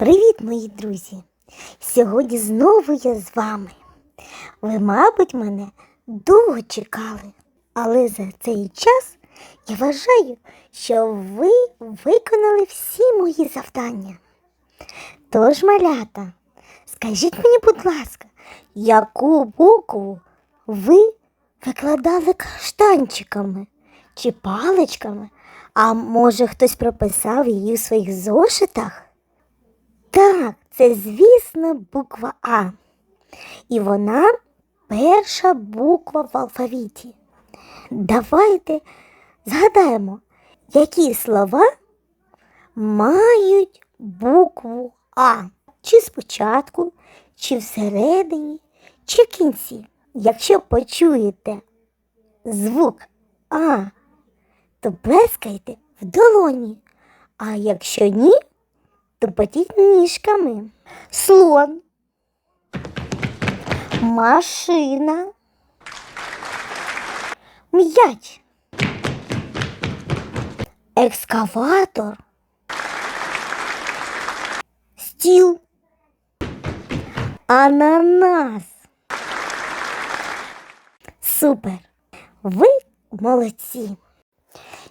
Привіт, мої друзі! Сьогодні знову я з вами. Ви, мабуть, мене довго чекали, але за цей час я вважаю, що ви виконали всі мої завдання. Тож, малята, скажіть мені, будь ласка, яку букву ви викладали каштанчиками чи паличками? А може хтось прописав її в своїх зошитах? Так, це, звісно, буква А. І вона перша буква в алфавіті. Давайте згадаємо, які слова мають букву А. Чи спочатку, чи всередині, чи в кінці. Якщо почуєте звук А, то плескайте в долоні. А якщо ні, тупотіть ніжками. Слон, машина, м'яч, екскаватор, стіл, ананас. Супер! Ви молодці!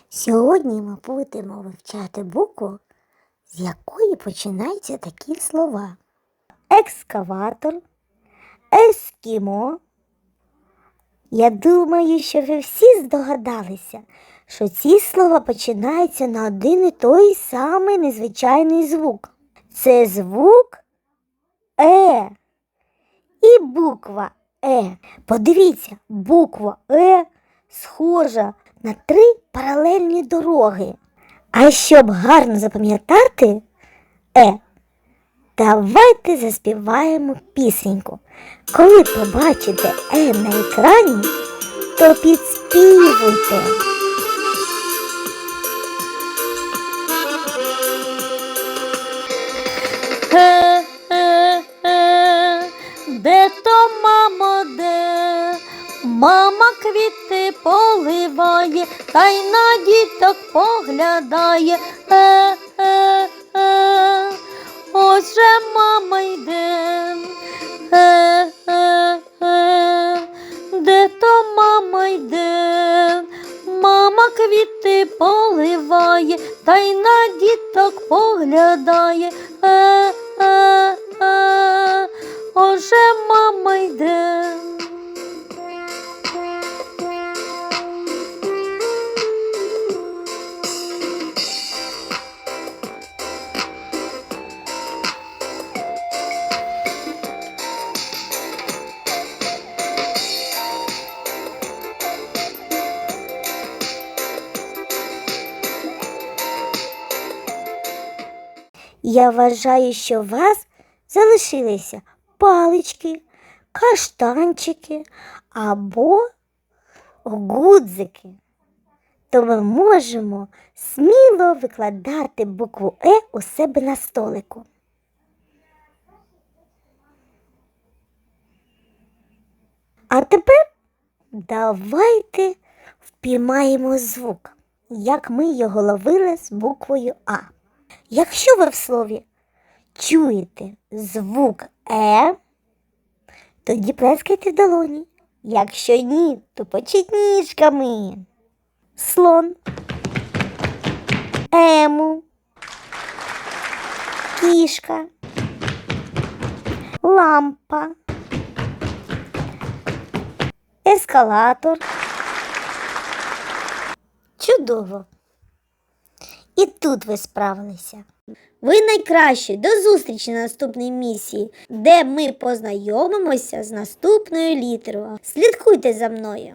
Сьогодні ми будемо вивчати букву з якої починаються такі слова: екскаватор, ескімо. Я думаю, що ви всі здогадалися, що ці слова починаються на один і той самий незвичайний звук. Це звук Е і буква Е. Подивіться, буква Е схожа на три паралельні дороги. А щоб гарно запам'ятати е, давайте заспіваємо пісеньку. Коли побачите е на екрані, то підспівуйте. Поливає, та й на діток поглядає. Е, е, е, ось же мама йде. Е, е, е, де то мама йде? Мама квіти поливає, та й на діток поглядає. Е, е, е, Оже мама йде. Я вважаю, що у вас залишилися палички, каштанчики або гудзики. То ми можемо сміло викладати букву Е у себе на столику. А тепер давайте впіймаємо звук, як ми його ловили з буквою А. Якщо ви в слові чуєте звук Е, тоді плескайте в долоні. Якщо ні, то почіть ніжками. Слон, ему, кішка, лампа, ескалатор. Чудово! І тут ви справилися. Ви найкращі. До зустрічі на наступній місії, де ми познайомимося з наступною літерою. Слідкуйте за мною.